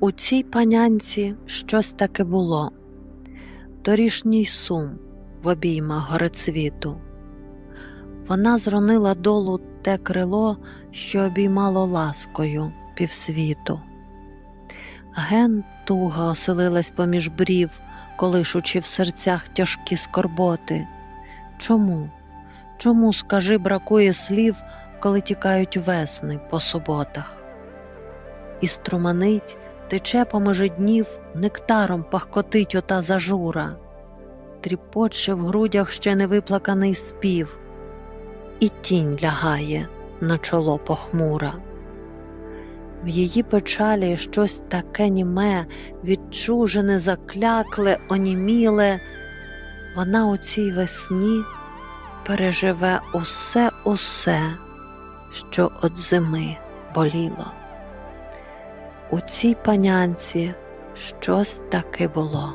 У цій панянці щось таке було, торішній сум в обіймах горецвіту. Вона зронила долу те крило, що обіймало ласкою півсвіту. Ген туга оселилась поміж брів, колишучи в серцях тяжкі скорботи. Чому? Чому, скажи, бракує слів, коли тікають весни по суботах? І струманить, тече помежи днів, нектаром пахкотить ота зажура, тріпоче в грудях ще невиплаканий спів, і тінь лягає на чоло похмура. В її печалі щось таке німе, відчужене, заклякле, оніміле. Вона у цій весні переживе усе усе, що от зими боліло. У цій панянці щось таки було.